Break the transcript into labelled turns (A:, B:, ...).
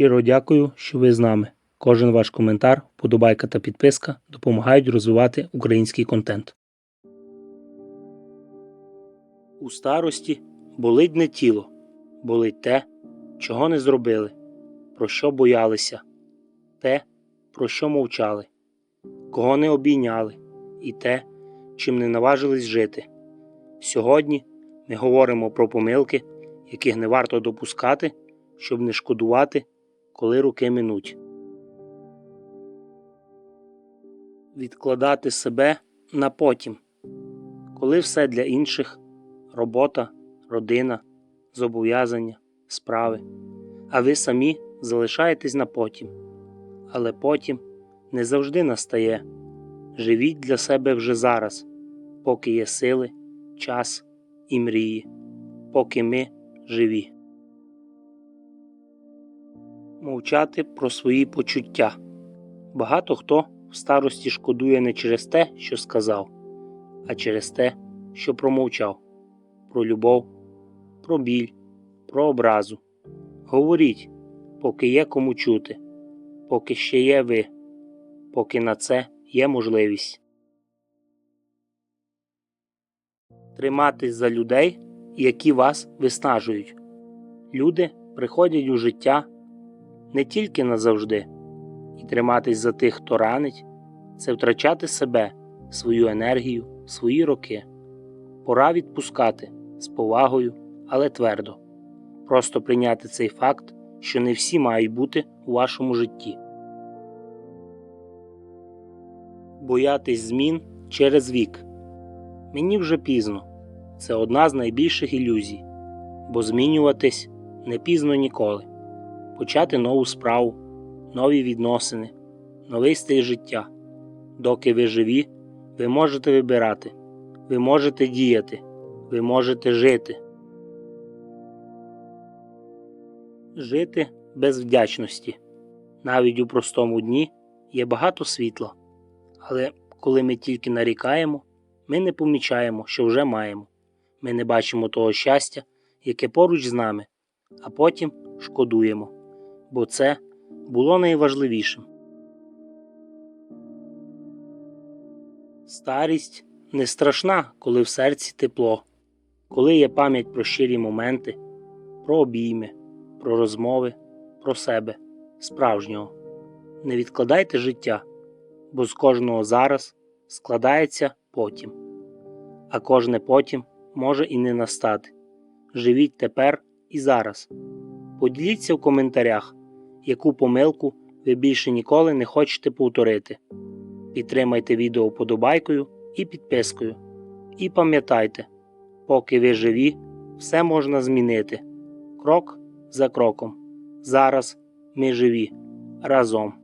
A: Щиро дякую, що ви з нами. Кожен ваш коментар, вподобайка та підписка допомагають розвивати український контент. У старості болить не тіло, болить те, чого не зробили, про що боялися, те, про що мовчали, кого не обійняли, і те, чим не наважились жити. Сьогодні ми говоримо про помилки, яких не варто допускати, щоб не шкодувати, коли руки минуть. Відкладати себе на потім, коли все для інших робота, родина, зобов'язання, справи, а ви самі залишаєтесь на потім. Але потім не завжди настає. Живіть для себе вже зараз, поки є сили, час і мрії, поки ми живі. Мовчати про свої почуття. Багато хто в старості шкодує не через те, що сказав, а через те, що промовчав про любов, про біль, про образу. Говоріть, поки є кому чути, поки ще є ви, поки на це є можливість. Триматись за людей, які вас виснажують. Люди приходять у життя не тільки назавжди, і триматись за тих, хто ранить, це втрачати себе, свою енергію, свої роки. Пора відпускати з повагою, але твердо. Просто прийняти цей факт, що не всі мають бути у вашому житті. Боятись змін через вік. Мені вже пізно. Це одна з найбільших ілюзій, бо змінюватись не пізно ніколи. Почати нову справу, нові відносини, новий стиль життя. Доки ви живі, ви можете вибирати, ви можете діяти, ви можете жити. Жити без вдячності. Навіть у простому дні є багато світла. Але коли ми тільки нарікаємо, ми не помічаємо, що вже маємо. Ми не бачимо того щастя, яке поруч з нами, а потім шкодуємо, бо це було найважливішим. Старість не страшна, коли в серці тепло, коли є пам'ять про щирі моменти, про обійми, про розмови, про себе, справжнього. Не відкладайте життя, бо з кожного зараз складається потім, а кожне потім може і не настати. Живіть тепер і зараз. Поділіться в коментарях, яку помилку ви більше ніколи не хочете повторити. Підтримайте відео вподобайкою і підпискою. І пам'ятайте, поки ви живі, все можна змінити. Крок за кроком. Зараз ми живі разом.